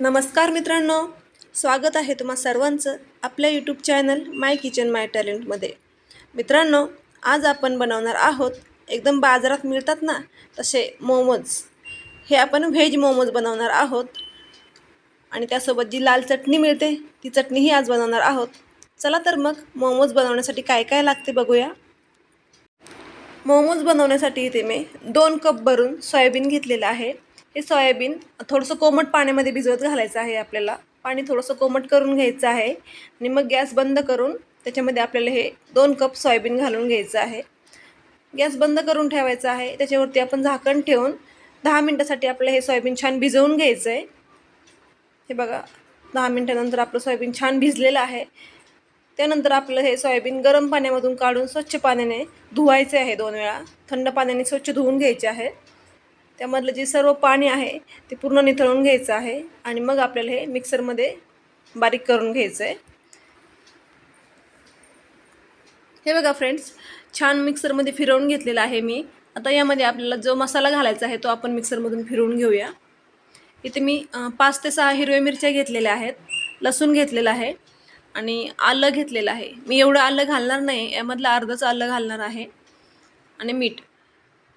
नमस्कार मित्रांनो स्वागत आहे तुम्हा सर्वांचं आपल्या YouTube channel my kitchen my टॅलेंटमध्ये मित्रांनो आज आपण बनवणार आहोत एकदम बाजारात मिळतात ना तसे मोमोज. हे आपण व्हेज मोमोज बनवणार आहोत. आणि त्यासोबत जी लाल चटणी मिळते ती चटणीही आज बनवणार आहोत. चला तर मग मोमोज बनवण्यासाठी काय काय लागते बघूया. मोमोज बनवण्यासाठी इथे मी दोन कप भरून सोयाबीन घेतलेलं आहे. हे सोयाबीन थोडंसं कोमट पाण्यामध्ये भिजवत घालायचं आहे आपल्याला. पाणी थोडंसं कोमट करून घ्यायचं आहे. आणि मग गॅस बंद करून त्याच्यामध्ये आपल्याला हे दोन कप सोयाबीन घालून घ्यायचं आहे. गॅस बंद करून ठेवायचा आहे. त्याच्यावरती आपण झाकण ठेवून दहा मिनटासाठी आपलं हे सोयाबीन छान भिजवून घ्यायचं आहे. हे बघा दहा मिनटानंतर आपलं सोयाबीन छान भिजलेलं आहे. त्यानंतर आपलं हे सोयाबीन गरम पाण्यामधून काढून स्वच्छ पाण्याने धुवायचे आहे दोन वेळा. थंड पाण्याने स्वच्छ धुवून घ्यायचे आहे. त्यामधलं जे सर्व पाणी आहे ते पूर्ण निथळून घ्यायचं आहे आणि मग आपल्याला हे मिक्सरमध्ये बारीक करून घ्यायचं आहे. हे बघा फ्रेंड्स छान मिक्सरमध्ये फिरवून घेतलेला आहे मी. आता यामध्ये आपल्याला जो मसाला घालायचा आहे तो आपण मिक्सरमधून फिरवून घेऊया. इथे मी पाच ते सहा हिरव्या मिरच्या घेतलेल्या आहेत लसूण घेतलेला आहे आणि आलं घेतलेलं आहे. मी एवढं आलं घालणार नाही यामधलं अर्धंच आलं घालणार आहे. आणि मीठ.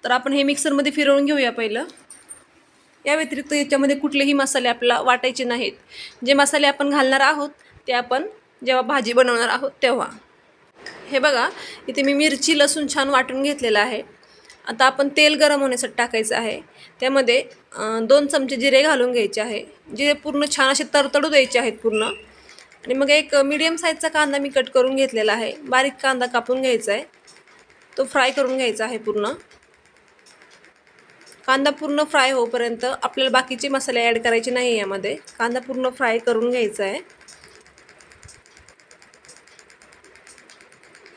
तर आपण हे मिक्सरमध्ये फिरवून घेऊया पहिलं. या व्यतिरिक्त याच्यामध्ये कुठलेही मसाले आपल्याला वाटायचे नाहीत. जे मसाले आपण घालणार आहोत ते आपण जेव्हा भाजी बनवणार आहोत तेव्हा. हे बघा इथे मी मिरची लसूण छान वाटून घेतलेलं आहे. आता आपण तेल गरम होण्यासाठी टाकायचं आहे. त्यामध्ये दोन चमचे जिरे घालून घ्यायचे आहे. जिरे पूर्ण छान असे तरतडू द्यायचे आहेत पूर्ण. आणि मग एक मीडियम साईजचा कांदा मी कट करून घेतलेला आहे. बारीक कांदा कापून घ्यायचा आहे. तो फ्राय करून घ्यायचा आहे पूर्ण. कांदा पूर्ण फ्राय होईपर्यंत आपल्याला बाकीचे मसाले ॲड करायचे नाही यामध्ये. कांदा पूर्ण फ्राय करून घ्यायचा आहे.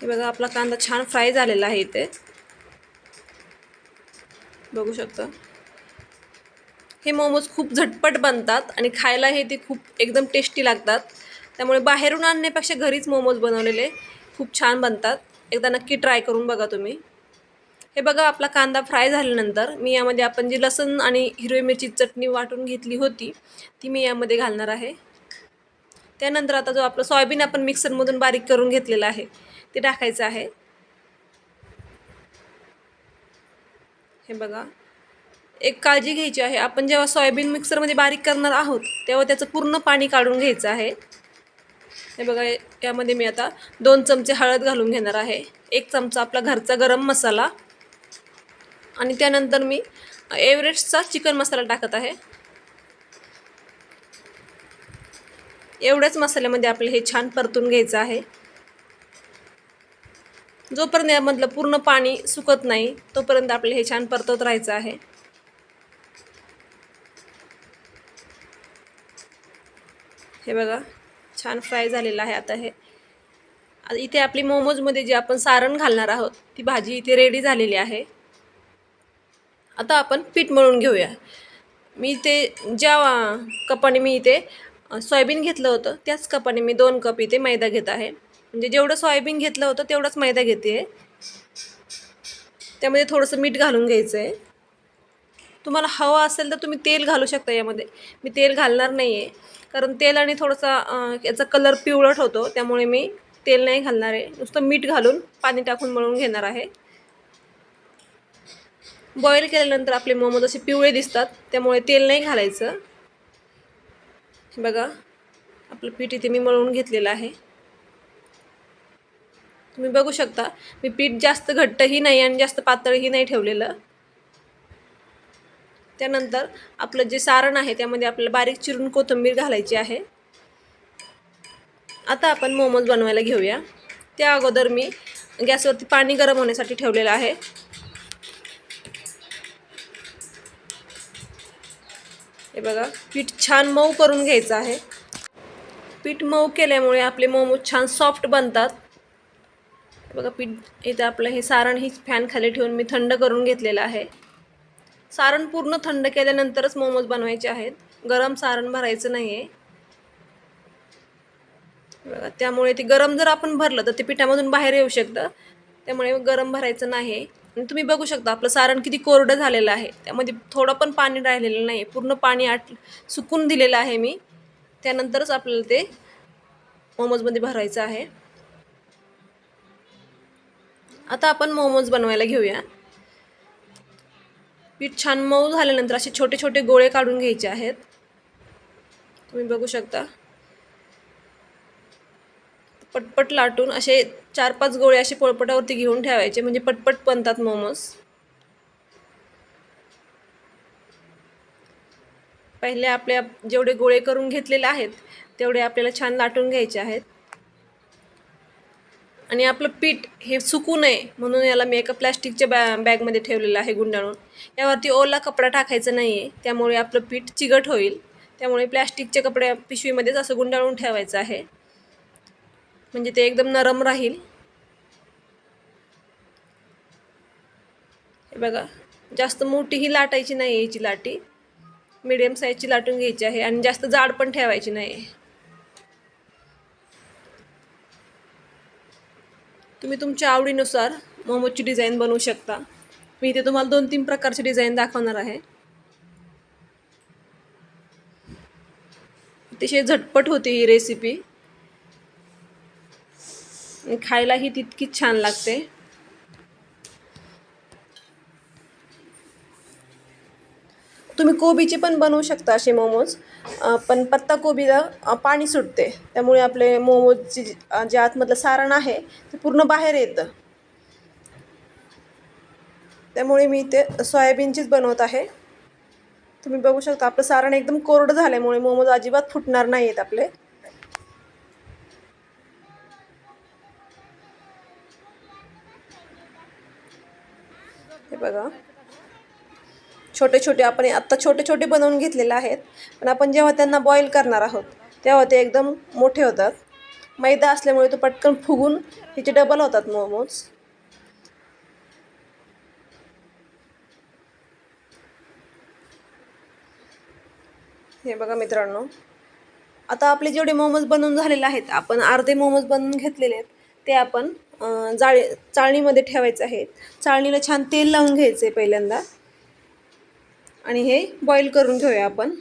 हे बघा आपला कांदा छान फ्राय झालेला आहे इथे. बघू शकता. हे मोमोज खूप झटपट बनतात आणि खायला हे ते खूप एकदम टेस्टी लागतात. त्यामुळे बाहेरून आणण्यापेक्षा घरीच मोमोज बनवलेले खूप छान बनतात. एकदा नक्की ट्राय करून बघा तुम्ही. हे बघा आपला कांदा फ्राय झाल्यानंतर मी यामध्ये आपण जी लसूण आणि हिरवी मिरची चटणी वाटून घेतली होती ती मी यामध्ये घालणार आहे. त्यानंतर आता जो आपलं सोयाबीन आपण मिक्सरमधून बारीक करून घेतलेलं आहे ते टाकायचं आहे. हे बघा एक काळजी घ्यायची आहे. आपण जेव्हा सोयाबीन मिक्सरमध्ये बारीक करणार आहोत तेव्हा त्याचं पूर्ण पाणी काढून घ्यायचं आहे. हे बघा यामध्ये मी आता दोन चमचे हळद घालून घेणार आहे. एक चमचा आपला घरचा गरम मसाला आणि त्यानंतर मी एव्हरेस्टचा चिकन मसाला टाकत आहे. एवढ्याच मसाल्यामध्ये आपलं हे छान परतून घ्यायचं आहे. जोपर्यंत यामधलं पूर्ण पाणी सुकत नाही तोपर्यंत आपलं हे छान परतवत राहायचं आहे. हे बघा छान फ्राय झालेलं आहे आता हे. इथे आपली मोमोजमध्ये जे आपण सारण घालणार आहोत ती भाजी इथे रेडी झालेली आहे. आता आपण पीठ मळून घेऊया. मी ते ज्या कपाने मी इथे सोयाबीन घेतलं होतं त्याच कपाने मी दोन कप इथे मैदा घेत आहे. म्हणजे जेवढं सोयाबीन घेतलं होतं तेवढंच मैदा घेते आहे त्यामध्ये थोडंसं मीठ घालून घ्यायचं आहे तुम्हाला हवं असेल तर तुम्ही तेल घालू शकता यामध्ये. मी तेल घालणार नाही आहे कारण तेल आणि थोडंसा याचा कलर पिवळट होतो त्यामुळे मी तेल नाही घालणार आहे. नुसतं मीठ घालून पाणी टाकून मळून घेणार आहे. बॉईल केल्यानंतर आपले मोमोज असे पिवळे दिसतात त्यामुळे तेल नाही घालायचं. बघा आपलं पीठ इथे मी मळून घेतलेलं आहे. तुम्ही बघू शकता मी पीठ जास्त घट्टही नाही आणि जास्त पातळही नाही ठेवलेलं. त्यानंतर आपलं जे सारण आहे त्यामध्ये आपल्याला बारीक चिरून कोथिंबीर घालायची आहे. आता आपण मोमोज बनवायला घेऊया. त्या अगोदर मी गॅसवरती पाणी गरम होण्यासाठी ठेवलेलं आहे. हे बघा पीठ छान मऊ करून घ्यायचं आहे. पीठ मऊ केल्यामुळे आपले मोमोज छान सॉफ्ट बनतात. बघा पीठ इथं आपलं हे सारण ही फॅन खाली ठेवून मी थंड करून घेतलेलं आहे. सारण पूर्ण थंड केल्यानंतरच मोमोज बनवायचे आहेत. गरम सारण भरायचं नाही आहे बघा त्यामुळे ते गरम जर आपण भरलं तर ते पिठामधून बाहेर येऊ शकतं. त्यामुळे गरम भरायचं नाही तुम्ही बघू शकता आपलं सारण किती कोरडं झालेलं आहे. त्यामध्ये थोडं पण पाणी राहिलेलं नाही पूर्ण पाणी आट सुकून दिलेलं आहे मी. त्यानंतरच आपल्याला ते मोमोजमध्ये भरायचं आहे. आता आपण मोमोज बनवायला घेऊया. पीठ छान मऊ झाल्यानंतर असे छोटे छोटे गोळे काढून घ्यायचे आहेत. तुम्ही बघू शकता. पटपट लाटून असे चार पाच गोळे असे पोळपटावरती घेऊन ठेवायचे. म्हणजे पटपट बनतात मोमोज. पहिले आपल्या जेवढे गोळे करून घेतलेले आहेत तेवढे आपल्याला छान लाटून घ्यायचे आहेत. आणि आपलं पीठ हे सुकू नये म्हणून याला मी एका प्लॅस्टिकच्या बॅ बॅगमध्ये ठेवलेलं आहे गुंडाळून. यावरती ओला कपडा टाकायचा नाही आहे त्यामुळे आपलं पीठ चिगट होईल. त्यामुळे प्लॅस्टिकच्या कपड्या पिशवीमध्येच असं गुंडाळून ठेवायचं आहे. म्हणजे ते एकदम नरम राहील. हे बघा जास्त मोठीही लाटायची नाही याची लाटी. मिडियम साईजची लाटून घ्यायची आहे आणि जास्त जाड पण ठेवायची नाही तुम्ही तुमच्या आवडीनुसार मोमोजची डिझाईन बनवू शकता. मी इथे तुम्हाला दोन तीन प्रकारचे डिझाईन दाखवणार आहे. अतिशय झटपट होती ही रेसिपी खायलाही तितकीच छान लागते. तुम्ही कोबीचे पण बनवू शकता असे मोमोज. पण पत्ता कोबीला पाणी सुटते. त्यामुळे आपले मोमोजचे जे आतमधलं सारण आहे ते पूर्ण बाहेर येतं. त्यामुळे मी ते सोयाबीनचीच बनवत आहे. तुम्ही बघू शकता आपलं सारण एकदम कोरडं झाल्यामुळे मोमोज अजिबात फुटणार नाही आहेत आपले. हे बघा. छोटे छोटे आपण आत्ता छोटे छोटे बनवून घेतलेले आहेत. पण आपण जेव्हा त्यांना बॉईल करणार आहोत तेव्हा ते एकदम मोठे होतात. मैदा असल्यामुळे तो पटकन फुगून ह्याचे डबल होतात मोमोज हे बघा मित्रांनो. आता आपले जेवढे मोमोज बनवून झालेले आहेत आपण अर्धे मोमोज बनवून घेतलेले आहेत ते आपण जाळी चाळणीमध्ये ठेवायचे आहेत. चाळणीला छान तेल लावून घ्यायचं आहे पहिल्यांदा. आणि हे बॉईल करून घेऊया आपण.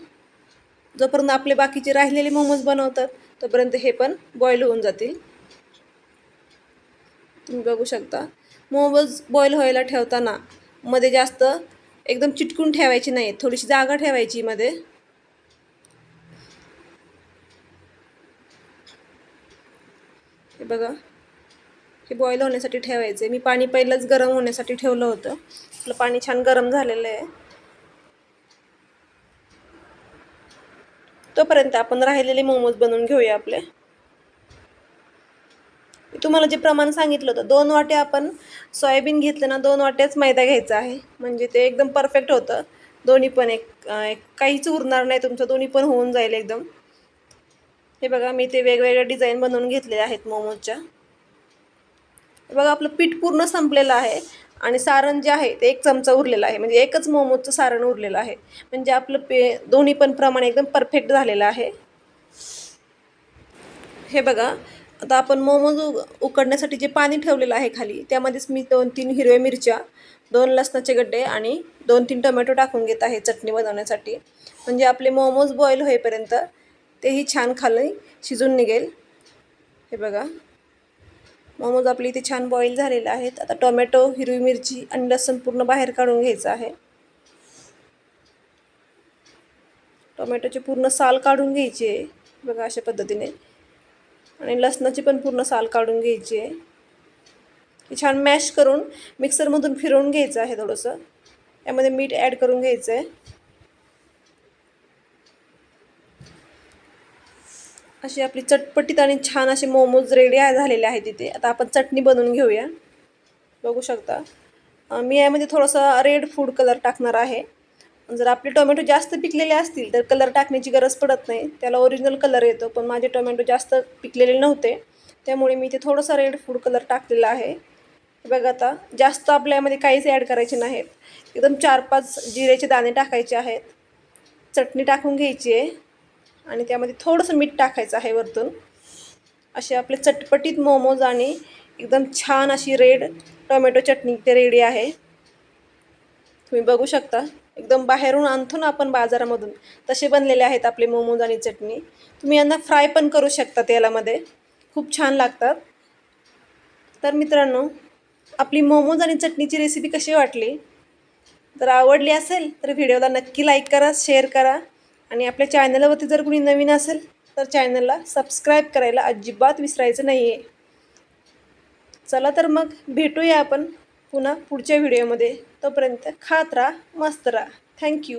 जोपर्यंत आपले बाकीचे राहिलेले मोमोज बनवतात तोपर्यंत हे पण बॉईल होऊन जातील. तुम्ही बघू शकता. मोमोज बॉईल व्हायला ठेवताना मध्ये जास्त एकदम चिटकून ठेवायची नाही थोडीशी जागा ठेवायची मध्ये. हे बघा. हे बॉईल होण्यासाठी ठेवायचे. मी पाणी पहिलंच गरम होण्यासाठी ठेवलं होतं. आपलं पाणी छान गरम झालेलं आहे. तोपर्यंत आपण राहिलेले मोमोज बनवून घेऊया आपले. तुम्हाला जे प्रमाण सांगितलं होतं दोन वाटे आपण सोयाबीन घेतलं ना दोन वाट्याच मैदा घ्यायचा आहे. म्हणजे ते एकदम परफेक्ट होतं. दोन्ही पण एक काहीच उरणार नाही तुमचं दोन्ही पण होऊन जाईल एकदम. हे बघा मी ते वेगवेगळ्या डिझाईन बनवून घेतलेले आहेत मोमोजच्या. बघा आपलं पीठ पूर्ण संपलेलं आहे. आणि सारण जे आहे ते एक चमचा उरलेला आहे. म्हणजे एकच मोमोजचं सारण उरलेलं आहे. म्हणजे आपलं पे दोन्ही पण प्रमाण एकदम परफेक्ट झालेलं आहे. हे बघा आता आपण मोमोज उकडण्यासाठी जे पाणी ठेवलेलं आहे खाली त्यामध्येच मी दोन तीन हिरव्या मिरच्या दोन लसणाचे गड्डे आणि दोन तीन टोमॅटो टाकून घेत आहे चटणी बनवण्यासाठी म्हणजे आपले मोमोज बॉईल होईपर्यंत तेही छान खाली शिजून निघेल. हे बघा. मोमोज आपले इथे छान बॉईल झालेले आहेत. आता टोमॅटो हिरवी मिरची आणि लसूण पूर्ण बाहेर काढून घ्यायचं आहे. टोमॅटोचे पूर्ण साल काढून घ्यायची आहे. बघा अशा पद्धतीने. आणि लसणाची पण पूर्ण साल काढून घ्यायची आहे. हे छान मॅश करून मिक्सरमधून फिरवून घ्यायचं आहे थोडंसं. यामध्ये मीठ ॲड करून घ्यायचं आहे अशी आपली चटपटीत आणि छान असे मोमोज रेडी झालेले आहेत तिथे आता आपण चटणी बनवून घेऊया. बघू शकता. मी यामध्ये थोडंसं रेड फूड कलर टाकणार आहे. जर आपले टोमॅटो जास्त पिकलेले असतील तर कलर टाकण्याची गरज पडत नाही. त्याला ओरिजिनल कलर येतो पण माझे टोमॅटो जास्त पिकलेले नव्हते. त्यामुळे मी इथे थोडंसं रेड फूड कलर टाकलेला आहे. बघा आता जास्त आपल्या यामध्ये काहीच ॲड करायचे नाहीत. एकदम चार पाच जिऱ्याचे दाणे टाकायचे आहेत. चटणी टाकून घ्यायची आहे. आणि त्यामध्ये थोडंसं मीठ टाकायचं आहे वरतून. असे आपले चटपटीत मोमोज आणि एकदम छान अशी रेड टोमॅटो चटणी ते रेडी आहे. तुम्ही बघू शकता. एकदम बाहेरून आणतो ना आपण बाजारामधून तसे बनलेले आहेत आपले मोमोज आणि चटणी. तुम्ही यांना फ्राय पण करू शकता तेलामध्ये. खूप छान लागतात. तर मित्रांनो आपली मोमोज आणि चटणीची रेसिपी कशी वाटली? जर आवडली असेल तर व्हिडिओला नक्की लाईक करा शेअर करा. आणि आपल्या चॅनलवरती जर कुणी नवीन असेल तर चॅनलला सबस्क्राईब करायला अजिबात विसरायचं नाही आहे चला तर मग भेटूया आपण पुन्हा पुढच्या व्हिडिओमध्ये. तोपर्यंत खात राहा मस्त राहा. थँक्यू